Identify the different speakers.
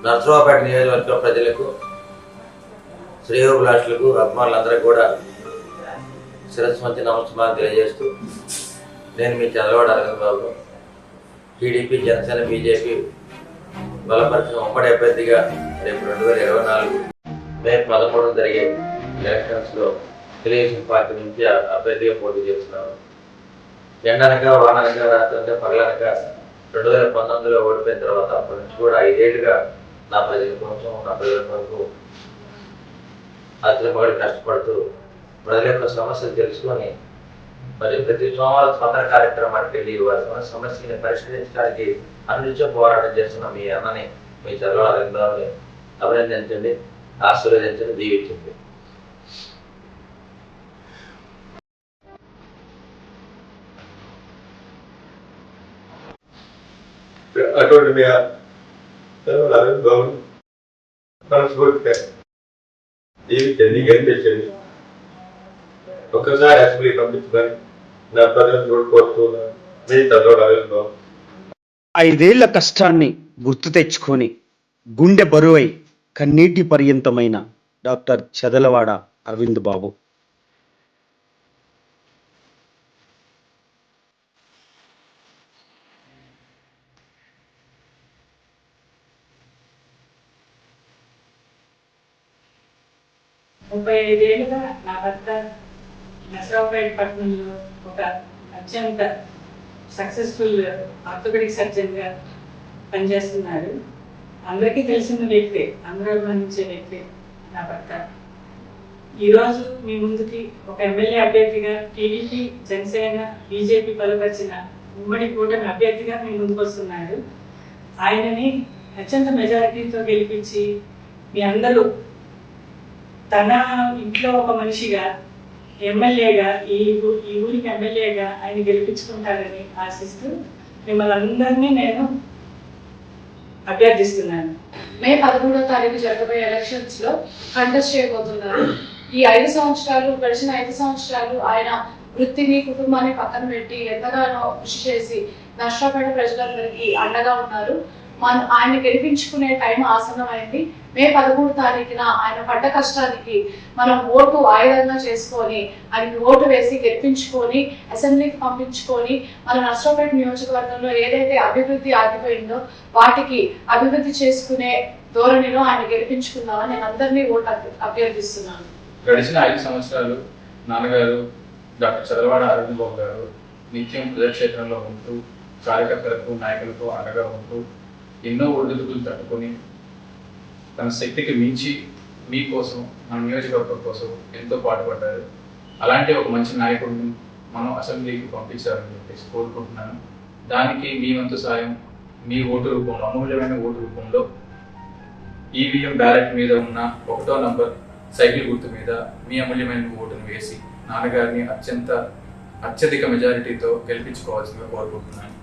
Speaker 1: నర్సరావుపేట నియోజకవర్గ ప్రజలకు శ్రేయోభిలాషులకు అభిమానులందరికీ కూడా శిరస్సు మంచి నమస్కారం తెలియజేస్తూ నేను మీ చంద్రబాబు అరవింద్ బాబు టీడీపీ జనసేన బీజేపీ బలపరిచిన ఉమ్మడి అభ్యర్థిగా రేపు రెండు వేల ఇరవై నాలుగు మే పదమూడు జరిగే ఎలక్షన్స్లో తెలుగుదేశం పార్టీ నుంచి అభ్యర్థిగా పోటీ చేస్తున్నాను ఎండనగా వాననగా రాత్రంగా పగలనగా రెండు వేల పంతొమ్మిదిలో ఓడిపోయిన తర్వాత అప్పటి నుంచి కూడా ఐదేళ్ళుగా నా ప్రజల కోసం నా ప్రజల కొరకు అతని కష్టపడుతూ ప్రజల యొక్క సమస్యలు తెలుసుకొని మరి ప్రతి సోమవారం స్పందన కార్యక్రమానికి వెళ్ళి వారి సమస్యని పరిష్కరించడానికి అనునిత్యం పోరాటం చేస్తున్న మీ అన్నని మీ చదవాలని అభినందించండి ఆశీర్వదించండి దీవించండి.
Speaker 2: అటువంటి మీ తర్వాత అరవింద్ బాబుని మనస్ఫూర్తిగా జీవించండి గెలిపించండి ఒక్కసారి అసెంబ్లీ పంపించుకొని నా ప్రజలను కూడా కోరుతున్నాను మీ చదవడం అరవింద్ బాబు
Speaker 3: ఐదేళ్ళ కష్టాన్ని గుర్తు తెచ్చుకొని గుండె బరువై కన్నీటి పర్యంతమైన డాక్టర్ చదలవాడ అరవింద్ బాబు.
Speaker 4: ముప్పై ఐదేళ్ళుగా నా భర్త నసరావుపేట పట్టణంలో ఒక అత్యంత సక్సెస్ఫుల్ ఆర్థోపెడిక్ సర్జన్గా పనిచేస్తున్నారు అందరికీ తెలిసిన వ్యక్తి అందరూ అభిమానించే వ్యక్తి నా భర్త. ఈరోజు మీ ముందుకి ఒక ఎమ్మెల్యే అభ్యర్థిగా టీడీపీ జనసేన బీజేపీ బలపరిచిన ఉమ్మడి కూటమి అభ్యర్థిగా మీ ముందుకు వస్తున్నారు ఆయనని అత్యంత మెజారిటీతో గెలిపించి మీ అందరూ తన ఇంట్లో ఒక మనిషిగా ఎమ్మెల్యేగా ఈ ఈ ఊరికి ఎమ్మెల్యేగా ఆయన గెలిపించుకుంటారని ఆశిస్తూ మిమ్మల్ని అందరినీ నేను అభ్యర్థిస్తున్నాను.
Speaker 5: మే పదమూడో తారీఖు జరగబోయే ఎలక్షన్స్లో కంటెస్ట్ చేయబోతున్నారు. ఈ ఐదు సంవత్సరాలు గడిచిన ఐదు సంవత్సరాలు ఆయన వృత్తిని కుటుంబాన్ని పక్కన పెట్టి ఎంతగానో కృషి చేసి నష్టపేట ప్రజలందరికీ అండగా ఉన్నారు. మన ఆయన గెలిపించుకునే టైం ఆసన్నమైంది. మే పదమూడు తారీఖున ఆయన పడ్డ కష్టానికి మనం ఓటు ఆయుధంగా చేసుకొని ఆయనకి ఓటు వేసి గెలిపించుకొని అసెంబ్లీకి పంపించుకొని మన నష్టపేట నియోజకవర్గంలో ఏదైతే అభివృద్ధి ఆగిపోయిందో వాటికి అభివృద్ధి చేసుకునే ధోరణిలో ఆయన గెలిపించుకుందామని నేను అందరినీ ఓటు అభ్య- అభ్యర్థిస్తున్నాను.
Speaker 6: గడిచిన ఐదు సంవత్సరాలు నాన్నగారు డాక్టర్ చదలవాడ అరవింద్ బాబు గారు నిత్యం ప్రజాక్షేత్రంలో ఉంటూ కార్యకర్తలకు నాయకులకు అండగా ఉంటూ ఎన్నో ఒడిదుడుకులు తట్టుకొని తన శక్తికి మించి మీకోసం మన నియోజకవర్గం కోసం ఎంతో పాటుపడ్డారు. అలాంటి ఒక మంచి నాయకుడిని మనం అసెంబ్లీకి పంపించాలని చెప్పేసి కోరుకుంటున్నాను. దానికి మీ వంతు సాయం మీ ఓటు రూపంలో అమూల్యమైన ఓటు రూపంలో ఈవీఎం బ్యాలెట్ మీద ఉన్న ఒకటో నంబర్ సైకిల్ గుర్తు మీద మీ అమూల్యమైన ఓటును వేసి నాన్నగారిని అత్యంత అత్యధిక మెజారిటీతో గెలిపించుకోవాల్సిందిగా కోరుకుంటున్నాను.